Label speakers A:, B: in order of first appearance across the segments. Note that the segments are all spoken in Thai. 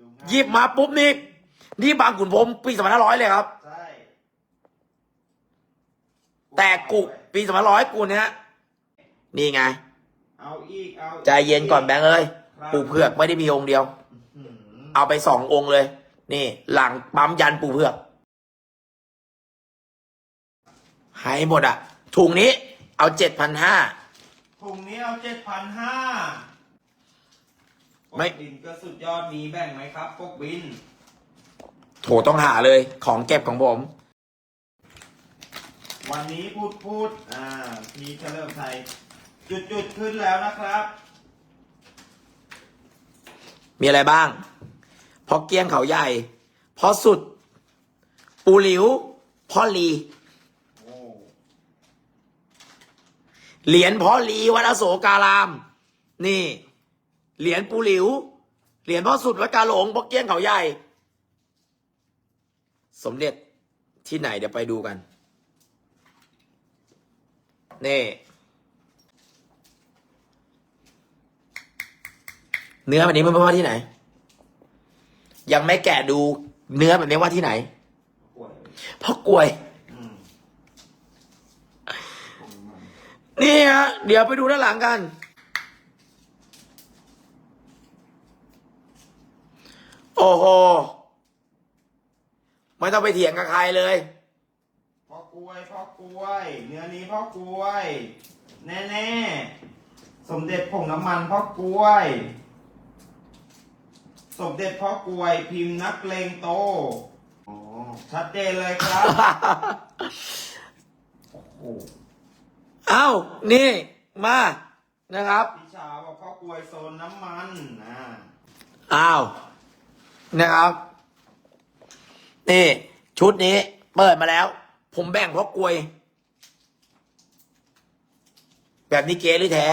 A: ดูง่าย
B: หยิบมาปุ๊บนี่นี่บางขุนพรหมปีสองพันห้าร้อยเลยครับ
A: ใช่
B: แต่กุปีสองพันร้อยกูเนี้ยนี่ไง
A: เอาอีก เอาอีก
B: ใจเย็นก่อนแบงค์เอ้ย
A: ครับ
B: ปู่เผือกไม่ได้มีองค์เดียว
A: อื้อหือ
B: เอาไปสององค์เลย นี่ หลังปั๊มยันปู่เผือกให้หมดอะถุงนี้เอาเจ็ดพันห้า
A: ถุงนี้เอาเจ็ดพันห้า
B: ไม่
A: บินก็สุดยอดมีแบ่งไหมครับ พวกบิน
B: โถต้องหาเลย ของเก็บของผม
A: วันนี้พูดพูด อ่าพีเฉลิมไทย จุดจุดๆขึ้นแล้วนะครับ
B: มีอะไรบ้างพ่อเกี้ยงเขาใหญ่พ่อสุด ปูหลิวพ่อลี
A: โอ้
B: เหรียญพ่อลีวัดอโศการาม นี่ เหรียญปูหลิว เหรียญพ่อสุดวัดกาหลงพ่อเกี้ยงเขาใหญ่ สมเด็จที่ไหนเดี๋ยวไปดูกัน นี่เนื้อแบบนี้มันว่าที่ไหน ยังไม่แกะดูเนื้อแบบนี้ว่าที่ไหน
A: ป่วย
B: พ่อกลวย
A: อืม
B: นี่ฮะเดี๋ยวไปดูด้านหลังกัน โอ้โห ไม่ต้องไปเถียงกับใครเลย
A: พ่อกล้วยพ่อกล้วย เนื้อนี้พ่อกล้วย แน่ๆ สมเด็จผงน้ำมันพ่อกล้วย สมเด็จพ่อกล้วย พิมพ์นักเลงโตอ๋อชัดเจนเลยครับ โอ้โห
B: เอ้า นี่ มา นะครับ
A: พี่ชาบอกพ่อกล้วยโซนน้ำมันนะ
B: อ้าว นะครับ นี่ ชุดนี้ เปิดมาแล้ว ผมแบ่งเพราะกลวย แบบนี้เก๋หรือแท้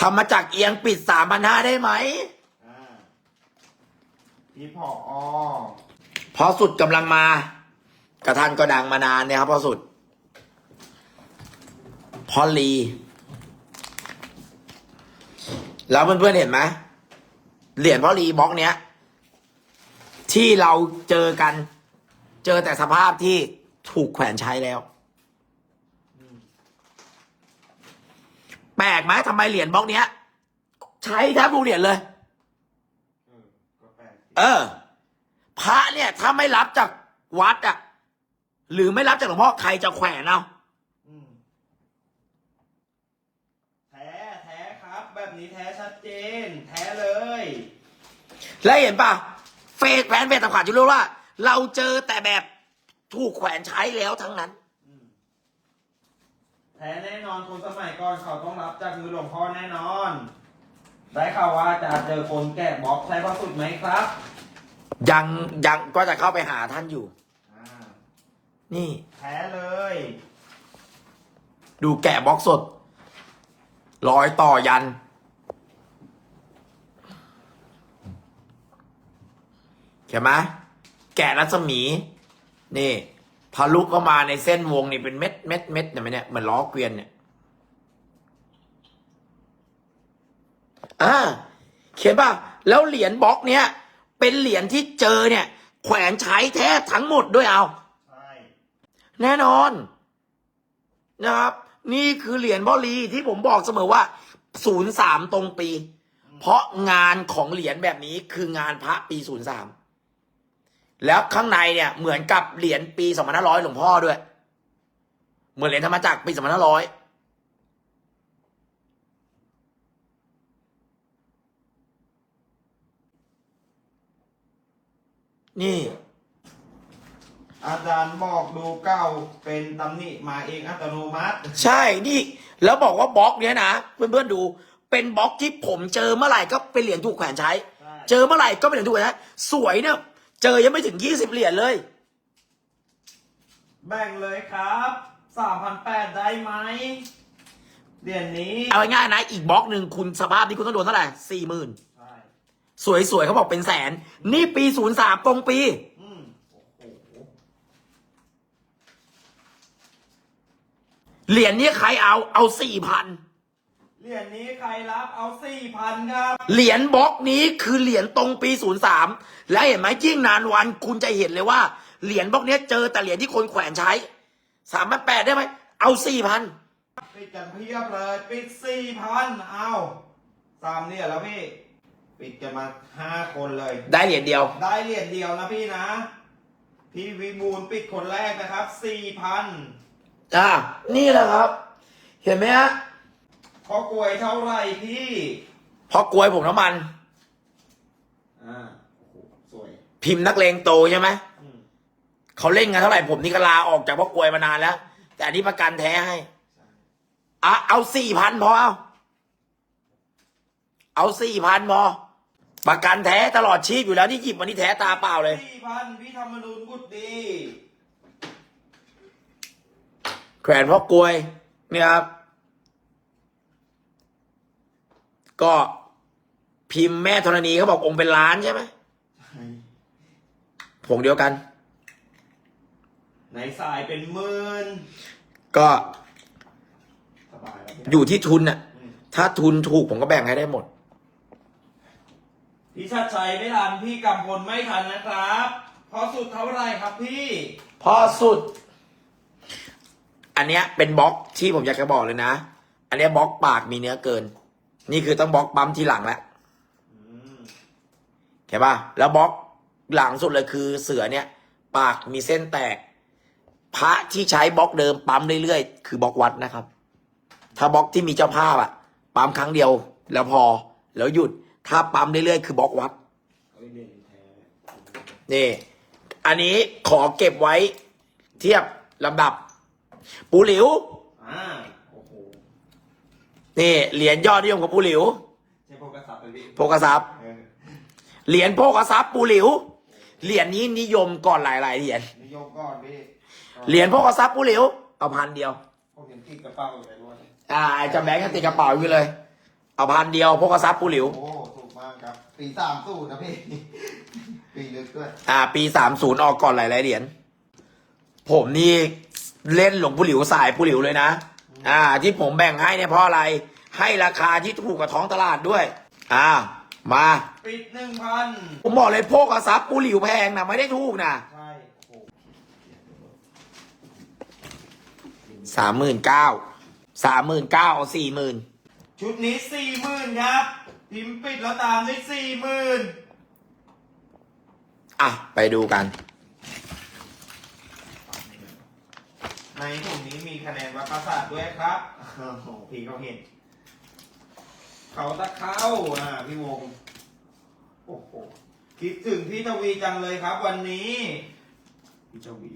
B: ทำมาจากเอียงปิดสามพันห้าได้ไหม
A: อ่าพี่ผออ
B: พอสุดกำลังมา กระทันก็ดังมานานเนี่ยครับพอสุด พอลี แล้วเพื่อนๆเห็นไหม เหรียญพ่อลีบล็อกเนี้ย ที่เราเจอกัน เจอแต่สภาพที่ถูกแขวนใช้แล้ว แปลกไหมทำไมเหรียญบล็อกเนี้ย ใช้แทบทุกเหรียญเลย
A: เออก็แปลกดี
B: เออพระเนี่ย ถ้าไม่รับจากวัดอะหรือไม่รับจากหลวงพ่อใครจะแขวนเอา
A: อืมแท้แท้ครับ แบบ นี้แท้ชัดเจน แท้เลย
B: แล้วเห็นป่ะเฟซแฟนเฟซต่างๆจะรู้ว่า เราเจอแต่แบบถูกแขวนใช้แล้วทั้งนั้น
A: อืมแท้แน่นอนคนสมัยก่อนเขาต้องรับจากมือหลวงพ่อแน่นอน ได้ข่าวว่าจะเจอคนแกะบล็อกใช้พระสุดไหมครับ
B: ยังยังก็จะเข้าไปหาท่านอยู่
A: อ่า
B: นี่
A: แท้เลย
B: ดูแกะบล็อกสดรอยต่อยัน เห็นไหมแกะรัศมี นี่ทะลุเข้ามาในเส้นวงนี่เป็นเม็ดเม็ดเม็ดเนี่ยไหมเนี่ยเหมือนล้อเกวียนเนี่ยอ่าเขียนป่ะแล้วเหรียญบล็อกเนี้ยเป็นเหรียญที่เจอเนี่ย แขวนใช้แทบทั้งหมดด้วยเอา
A: ใช่
B: แน่นอนนะครับ นี่คือเหรียญพ่อลีที่ผมบอกเสมอว่าศูนย์สามตรงปี เพราะงานของเหรียญแบบนี้คืองานพระปีศูนย์สาม แล้วข้างในเนี่ยเหมือนกับเหรียญปีสองพันห้าร้อยหลวงพ่อด้วย เหมือนเหรียญธรรมจักรปีสองพันห้าร้อยนี่
A: อาจารย์บอกดูเก้าเป็นตำหนิมาเองอัตโนมัติ
B: ใช่นี่ แล้วบอกว่าบล็อกเนี้ยนะเพื่อนๆดู เป็นบล็อกที่ผมเจอเมื่อไหร่ก็เป็นเหรียญถูกแขวนใช้
A: ใช่
B: เจอเมื่อไหร่ก็เป็นเหรียญถูกแขวนใช้สวยเนี่ย เจอยังไม่ถึงยี่สิบเหรียญเลย
A: แบ่งเลยครับสามพันแปดได้ไหมเหรียญนี้
B: เอาง่ายๆนะ อีกบล็อกหนึ่งคุณสภาพนี้คุณต้องโดนเท่าไหร่สี่หมื่น
A: ใช่
B: สวยๆเขาบอกเป็นแสน นี่ปีศูนย์สามตรงปี
A: อืมโอ้โห
B: เหรียญนี้ใครเอาเอาสี่พัน
A: เหรียญนี้ใครรับเอาสี่พันครับ
B: เหรียญบล็อกนี้คือเหรียญตรงปี 03 และเห็นไหมยิ่งนานวันคุณจะเห็นเลยว่า เหรียญบล็อกเนี้ยเจอแต่เหรียญที่คนแขวนใช้สามพันแปดได้ไหมเอาสี่พัน
A: ปิดกันเพียบเลยปิดสี่พันเอาสามเหรียญแล้วพี่ ปิดกันมาห้าคนเลย
B: ได้เหรียญเดียว
A: ได้เหรียญเดียวนะพี่นะ พี่วิมูลปิดคนแรกนะครับสี่พัน
B: อ่านี่แหละครับ เห็นไหมฮะ
A: พอกลวยเท่าไหร่พี่
B: เพราะกลวยผมน้ำมัน
A: อ่าโอ้โหสวย
B: พิมพ์นักเลงโตใช่ไหม
A: อืม
B: เขาเล่นกันเท่าไหร่ผมนี่ก็ลาออกจากพ่อกลวยมานานแล้ว แต่อันนี้ประกันแท้ให้
A: ใช่
B: อะเอาสี่พันพอเอาเอาสี่พันพอประกันแท้ตลอดชีพอยู่แล้วที่หยิบมานี่แท้ตาเปล่าเลย
A: สี่พันพี่ธรรมนูญบุตรดี
B: แขวนพ่อกลวยเนี่ยครับ ก็พิมพ์แม่ธรณีเขาบอกองค์เป็นล้านใช่ไหมผงเดียวกัน
A: ในสายเป็นหมื่น
B: ก็
A: สบายแล้วพี่
B: อยู่ที่ทุนน่ะ
A: อืม
B: ถ้าทุนถูกผมก็แบ่งให้ได้หมด
A: พี่ชัดชัยไม่ทันพี่กำพลไม่ทันนะครับพอสุดเท่าไหร่ครับพี่
B: พอสุด อันเนี้ยเป็นบล็อกที่ผมอยากจะบอกเลยนะ อันเนี้ยบล็อกปากมีเนื้อเกิน นี่คือต้องบล็อกปั๊มทีหลังแล้ว
A: อืม
B: เข้าป่ะแล้วบล็อกหลังสุดเลยคือเสือเนี่ย ปากมีเส้นแตก พระที่ใช้บล็อกเดิมปั๊มเรื่อยๆคือบล็อกวัดนะครับ ถ้าบล็อกที่มีเจ้าภาพอะปั๊มครั้งเดียว แล้วพอแล้วหยุด ถ้าปั๊มเรื่อยๆคือบล็อกวัด
A: เอ้ยเรียนแท้
B: นี่ อันนี้ขอเก็บไว้เทียบลำดับ ปูหลิว
A: อ่าโอ้โห
B: นี่เหรียญยอดนิยมของปูหลิว
A: ใช่พวกกระสับไปพี่
B: โภกทรัพย์
A: เออ
B: เหรียญโภกทรัพย์ปูหลิว เหรียญนี้นิยมก่อนหลายๆเหรียญ
A: นิยมก่อนพี่
B: เหรียญโภกทรัพย์ปูหลิวเอาพันเดียว
A: พวกเห็นติดกระเป๋าไปด้วย
B: อ่าไอ้จำแบงค์ก็ติดกระเป๋าอยู่เลย เอาพันเดียวโภกทรัพย์ปูหลิว
A: โอ้ถูกมากครับปีสามสูนะพี่ ปีลึกด้วย
B: อ่า ปีสามศูนย์ออกก่อนหลายๆเหรียญผมนี่เล่นหลวงปูหลิวสายปูหลิวเลยนะ อ่า ที่ผมแบ่งให้เนี่ยเพราะอะไร ให้ราคาที่ถูกกับท้องตลาดด้วย อ่า มา
A: ปิดหนึ่งพัน
B: ผมบอกเลยโภกทรัพย์ปูหลิวแพงนะไม่ได้ถูกนะ
A: ใช่โอ้โห
B: สามหมื่นเก้าสามหมื่นเก้าเอาสี่หมื่น
A: ชุดนี้สี่หมื่นครับพิมพ์ปิดแล้วตามด้วยสี่หมื่น
B: อะ ไปดูกัน
A: ในถุงนี้มีคะแนนวัดประสาทด้วยครับโอ้โหพี่เขาเห็น เขาตะเข้าอ่าพี่วง โอ้โห คิดถึงพี่ทวีจังเลยครับ วันนี้ พี่ทวี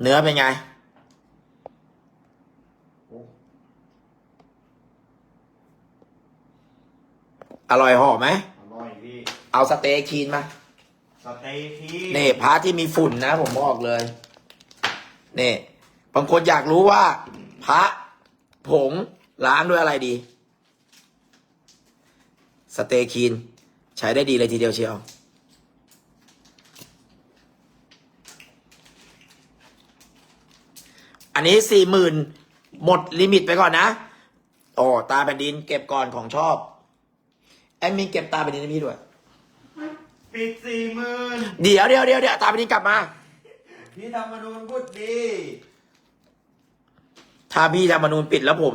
B: เนื้อเป็นไง
A: โอ้
B: อร่อยหอมไหม
A: อร่อยพี่
B: เอาสเต็กคีนมา
A: สเต็กที่
B: นี่พระที่มีฝุ่นนะ ผมบอกเลยนี่บางคนอยากรู้ว่าพระผงล้างด้วยอะไรดี สเตย์คีน ใช้ได้ดีเลยทีเดียวเชียว อันนี้สี่หมื่นหมดลิมิตไปก่อนนะ โอ้ ตาแผ่นดินเก็บก่อนของชอบ แอดมินเก็บตาแผ่นดินให้พี่ด้วย
A: ปิดสี่หมื่น
B: เดี๋ยวเดี๋ยวเดี๋ยวเดี๋ยวตาแผ่นดินกลับมา
A: พี่ธรรมนูญพูดดี
B: ถ้าพี่ธรรมนูญปิดแล้วผม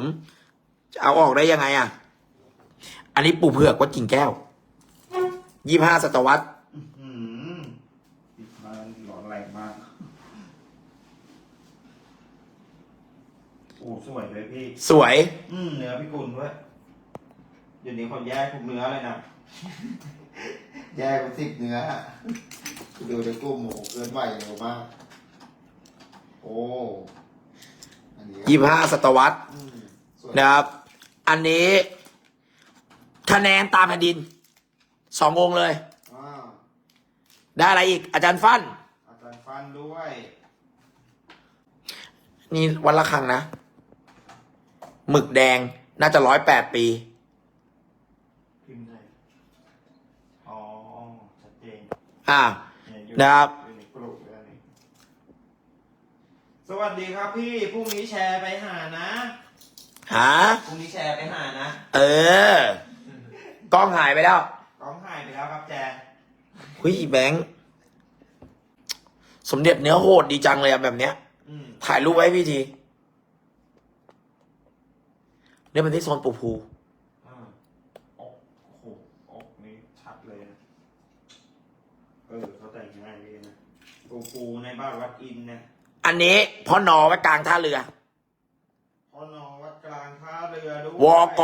B: จะเอาออกได้ยังไงอะ อันนี้ปูเผือกวัดกิ่งแก้วยี่ห้าศตวรรษ
A: อืมปิดมาหลอนแรงมาก โอ้สวยเลยพี่
B: สวย
A: อืมเนื้อพี่กุลด้วยเดี๋ยวนี้เขาแยกทุกเนื้อเลยนะ แยกเป็นสิบเนื้อดูในกลุ่มโอ้โหเกินไหวเร็วมาก โอ้อันนี้
B: ยี่ห้าศตวรรษ
A: อืมสวย
B: นะครับ อันนี้คะแนนตามแผ่นดินสององค์เลย
A: อ่า
B: ได้อะไรอีก อาจารย์ฟัน
A: อาจารย์ฟันด้วย
B: นี่วันละครั้งนะหมึกแดงน่าจะร้อยแปดปี
A: พิมพ์ไทย อ๋อชัดเจน
B: อ่า
A: เนี่ยอยู่
B: นะครับ
A: อยู่ในกลุ่มเลยนี่สวัสดีครับพี่ พรุ่งนี้แชร์ไปหานะ
B: หา
A: พรุ่งนี้แชร์ไปหานะ
B: เออ กล้องหายไปแล้ว
A: กล้องหายไปแล้วครับแจ
B: หุยแบงค์สมเด็จเนื้อโหดดีจังเลยอะแบบเนี้ย
A: อืม
B: ถ่ายรูปไว้ให้พี่ทีเนี่ยมันที่โซนปูภู
A: อ่าอกโอ้โหอกนี่ชัดเลยนะ เออเขาแต่งง่ายเลยนะปูปูในบ้านวัดอินเนี่ย
B: อันนี้พ่อนอไว้กลางท่าเรือ
A: พ่อนอวัดกลางท่าเรือด้วย
B: วก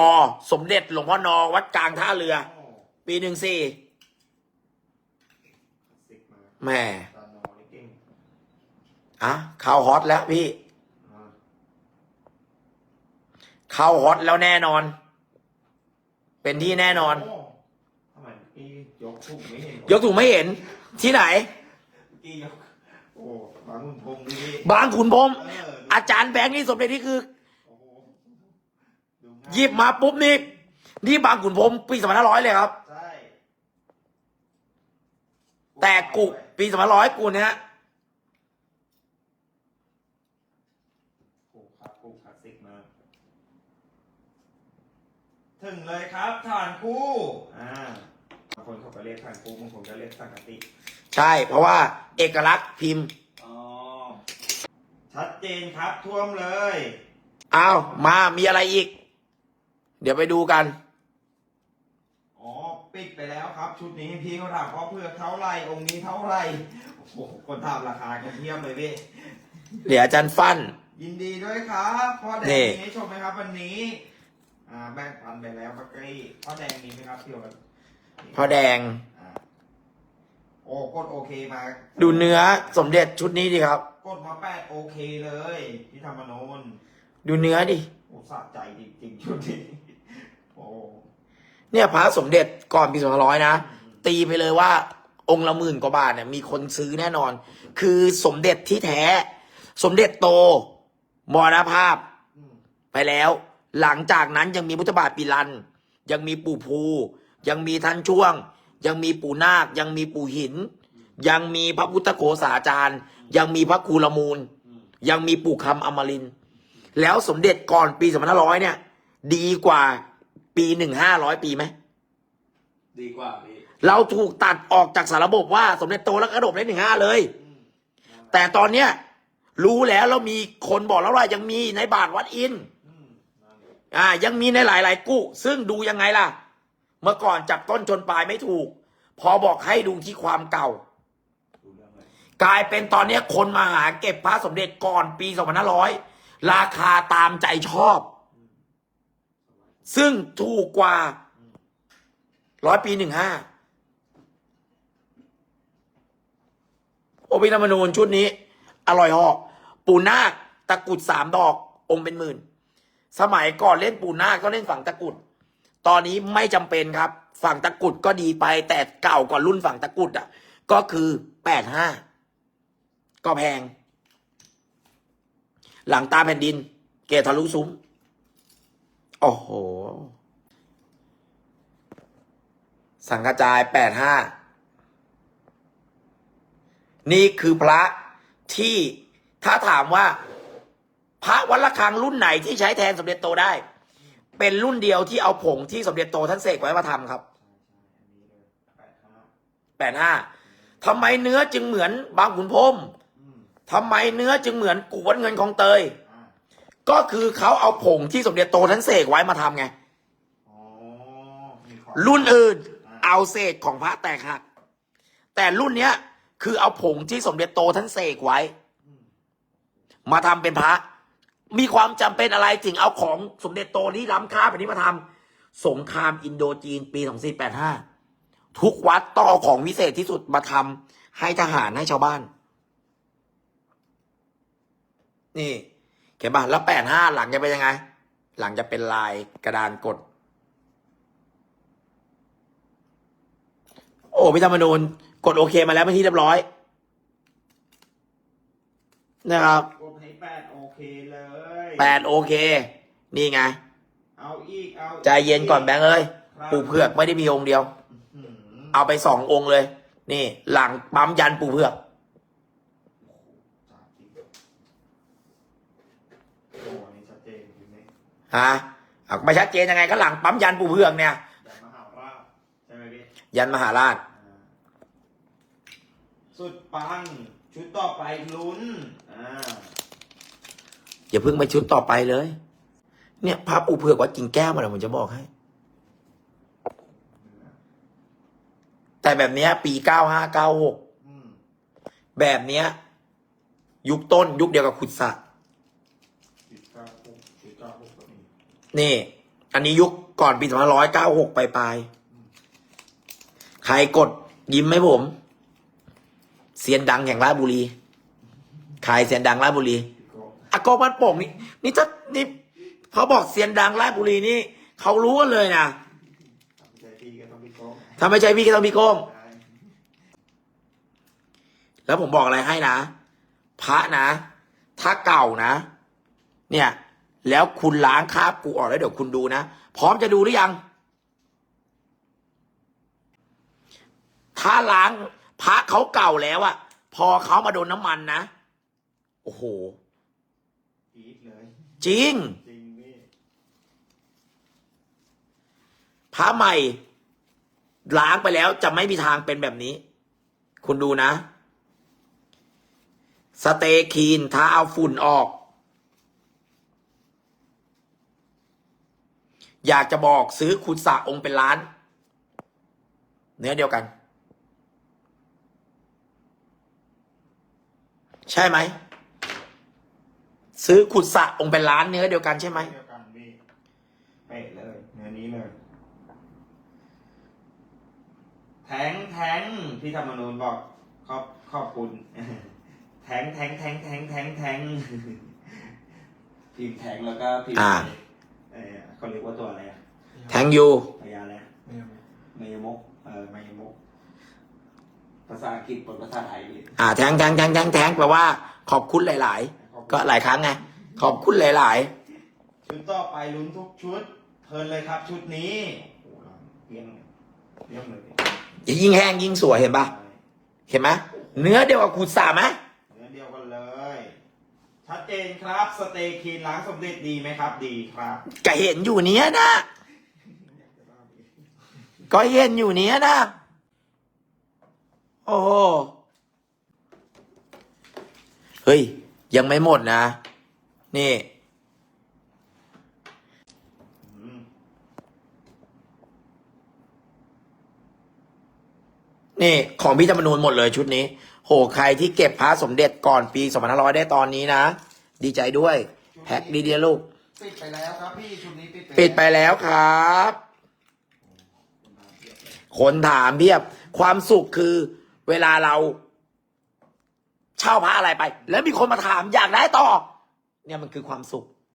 B: สมเด็จหลวงพ่อนอวัดกลางท่าเรือ
A: โอ้
B: ปีหนึ่งสี่
A: สิกมา
B: แหม่
A: ตานอนี่เก่ง
B: อะเข้าฮอตแล้วพี่
A: อ่า
B: เข้าฮอตแล้วแน่นอน เป็นที่แน่นอน
A: โทำไมพี่ย กถูกไม่เห็น
B: ยกถูกไม่เห็น ที่ไหน
A: พี่ยกโอ้บางคุณพงษ์ดี
B: บางขุนพรหม
A: เออ
B: อาจารย์แบงค์นี่สมเด็จนี่คือ
A: โอ้โหดูง่าย
B: หยิบมาปุ๊บนี่นี่บางขุนพรหมปีสองพันห้าร้อยเลยครับ
A: ใช่
B: แต่กุปีสองพันร้อยกุนะฮะ
A: โอ้ครับกุคลาสสิกมากถึงเลยครับฐานคู่อ่า บางคนเขาก็เรียกฐานคู่บางคนก็เรียกสังกติ
B: ใช่ เพราะว่าเอกลักษณ์พิมพ์
A: อ๋อ ชัดเจนครับท่วมเลย
B: อ้าวมามีอะไรอีก เดี๋ยวไปดูกัน
A: อ๋อ ปิดไปแล้วครับ ชุดนี้พี่เขาถามพ่อเพื่อกเท่าไหร่องค์นี้เท่าไหร่โอ้โหคนถามราคากันเทียมเลยพี่
B: เดี๋ยวอาจารย์ฟัน
A: ยินดีด้วยครับพ่อแด
B: นี่
A: งมีให้ชมไหมครับ วันนี้ อ่าแบ่งปันไปแล้วบักกี้พ่อแดงมีไหมครับพี่โอ๊ต
B: พอแดง
A: อ่าโอ้กดโอเคมา
B: ดูเนื้อสมเด็จชุดนี้ดิครับ
A: กดมาแปดโอเคเลยที่ธรรมโนน
B: ดูเนื้อดิ
A: โอ้สะใจจริงๆชุดนี้โอ้
B: เนี่ยพระสมเด็จก่อนปีสองพันร้อยนะ ตีไปเลยว่า องค์ละหมื่นกว่าบาทเนี่ยมีคนซื้อแน่นอน คือสมเด็จที่แท้ สมเด็จโตมรณภาพ
A: อืม
B: ไปแล้ว หลังจากนั้นยังมีพุทธบาทปีรัน ยังมีปู่ภู ยังมีท่านช่วง ยังมีปู่นาค ยังมีปู่หิน ยังมีพระพุทธโฆษาจารย์ ยังมีพระครูละมูล
A: อืม
B: ยังมีปู่คำอมรินทร์แล้วสมเด็จก่อนปีสองพันห้าร้อยเนี่ย ดีกว่าปีหนึ่งห้าร้อยปีไหม
A: ดีกว่าพี่
B: เราถูกตัดออกจากสารระบบว่าสมเด็จโตแล้วกระโดดได้หนึ่งห้าเลย
A: อืม
B: แต่ตอนเนี้ยรู้แล้วแล้วมีคนบอกแล้วว่ายังมีในบาทวัดอินทร์
A: อืมนั่นเลย
B: อ่ายังมีในหลายๆ กู้ ซึ่งดูยังไงล่ะ เมื่อก่อนจับต้นชนปลายไม่ถูก พอบอกให้ดูที่ความเก่า กลายเป็นตอนนี้คนมาหาเก็บพระสมเด็จก่อนปี2500 ราคาตามใจชอบ ซึ่งถูกกว่าร้อยปีหนึ่งห้าโอปิธรรมนูญชุดนี้ อร่อยหอก ปูนาคตะกุดสามดอก องค์เป็นหมื่น สมัยก่อนเล่นปูนาคก็เล่นฝั่งตะกุด ตอนนี้ไม่จำเป็นครับ ฝั่งตะกุดก็ดีไป แต่เก่ากว่ารุ่นฝั่งตะกุดอะ ก็คือแปดห้าก็แพง หลังตาแผ่นดิน เกทะลุซุ้ม โอ้โห สังกระจายแปดห้านี่คือพระที่ถ้าถามว่า พระวัดระฆังรุ่นไหนที่ใช้แทนสมเด็จโตได้ เป็นรุ่นเดียวที่เอาผงที่สมเด็จโตท่านเสกไว้มาทำครับ
A: ใช่ใช่อันนี้เลยแปดห้า
B: แปดห้าทำไมเนื้อจึงเหมือนบางขุนพรหม
A: อืม
B: ทำไมเนื้อจึงเหมือนกูวัดเงินของเตย
A: อ่า
B: ก็คือเขาเอาผงที่สมเด็จโตท่านเสกไว้มาทำไง
A: อ๋อมีความ
B: รุ่นอื่น เอาเศษของพระแตกหัก แต่รุ่นเนี้ย คือเอาผงที่สมเด็จโตท่านเสกไว้
A: อืม
B: มาทำเป็นพระ มีความจำเป็นอะไรถึงเอาของสมเด็จโตที่ล้ำค่าแบบนี้มาทำสงครามอินโดจีนปี2485ทุกวัดต้องเอาของวิเศษที่สุดมาทำให้ทหารให้ชาวบ้าน นี่เขียนป่ะแล้ว85หลังจะเป็นยังไง หลังจะเป็นลายกระดานกด โอ้พิธรรมนูญกดโอเคมาแล้วเป็นที่เรียบร้อยนะครับ
A: กดให้แปดโอเคเลย
B: แปดโอเค นี่ไง
A: เอาอีกเอา
B: ใจเย็นก่อนแบงค์เอ้ยปูเผือกไม่ได้มีองค์เดียว เอาไปสององค์เลย นี่ หลังปั๊มยันปูเผือกฮะไม่ชัดเจนยังไงก็หลังปั๊มยันปูเผือกเนี่ย
A: ยันมหาราช สุดปัง ชุดต่อไปลุ้น อ่า
B: อย่าเพิ่งไปชุดต่อไปเลย เนี่ยพระปูเผือกวัดกิ่งแก้วมาแล้วผมจะบอกให้ แต่แบบเนี้ย ปีเก้าห้าเก้าหกแบบเนี้ย ยุคต้นยุคเดียวกับขุดสะนี่ อันนี้ยุคก่อนปีสองพันร้อยเก้าหกปลายปลายใครกดยิ้มให้ผมเซียนดังแห่งราชบุรีใครเซียนดังราชบุรี อากงมันโป่งนี่นี่ถ้านี่เขาบอกเซียนดังราชบุรีนี่เขารู้กันเลยนะ
A: ทำใจพี่ก็ต้องพี่โก้
B: ถ้าไมใช่พี่ก็ต้องพี่โก้งแล้วผมบอกอะไรให้นะ พระนะ ถ้าเก่านะ เนี่ย แล้วคุณล้างคราบกูออกแล้วเดี๋ยวคุณดูนะ พร้อมจะดูหรือยัง ถ้าล้างพระเขาเก่าแล้วอะพอเขามาโดนน้ำมันนะ โอ้โห จริง
A: จริงพี่
B: พระใหม่ ล้างไปแล้วจะไม่มีทางเป็นแบบนี้ คุณดูนะ สเตคีนถ้าเอาฝุ่นออก อยากจะบอกซื้อขุดสระองค์เป็นล้าน เนื้อเดียวกัน ใช่ไหม ซื้อขุดสระองค์เป็นล้านเนื้อเดียวกันใช่ไหม
A: เดียวกันพี่เป๊ะเลยเนื้อนี้เลย แทงแทงพี่ธรรมนูญบอก ขอบขอบคุณ แทงแทงแทงแทงแทงแทงพิมพ์แทงแล้วก็พิมพ์
B: อ่า
A: เออเขาเรียกว่าตัวอะไรอะ
B: แทงยู
A: พยาอะไรอะ
C: ไม่เอาไหม
A: ไมยมกเออไมยมก ภาษาอังกฤษบนภาษาไทยพี่
B: อ่า แทงแทงแทงแทงแทงแปลว่า ขอบคุณหลาย
A: ขอบคุณ
B: ๆ ก็หลายครั้งไงขอบคุณหลาย
A: ชุดต่อไปลุ้นทุกชุด เพลินเลยครับชุดนี้โอ้โหเปรี้ยงเลยเปรี้ยงเลยพี่
B: ๆยิ่งแห้งยิ่งสวยเห็นปะเห็นไหมเนื้อเดียวกับขูดสาไหม
A: เนื้อเดียวกันเลย ชัดเจนครับสเตย์คีนล้างสมเด็จดีไหมครับ ดีครับ
B: ก็เห็นอยู่เนี้ยนะก็เห็นอยู่เนี้ยนะโอ้โหเฮ้ย ยังไม่หมดนะ นี่
A: อืม
B: นี่ของพี่ธรรมนูญหมดเลยชุดนี้ โหใครที่เก็บพระสมเด็จก่อนปี2500 ได้ตอนนี้นะ ดีใจด้วย แพ็คดีเดียลูก
A: ปิดไปแล้วครับพี่ชุดนี้ปิด
B: ปิดไปแล้วครับ คนถามเพียบ ความสุขคือเวลาเรา เช่าพระอะไรไป แล้วมีคนมาถามอยากได้ต่อ เนี่ยมันคือความสุข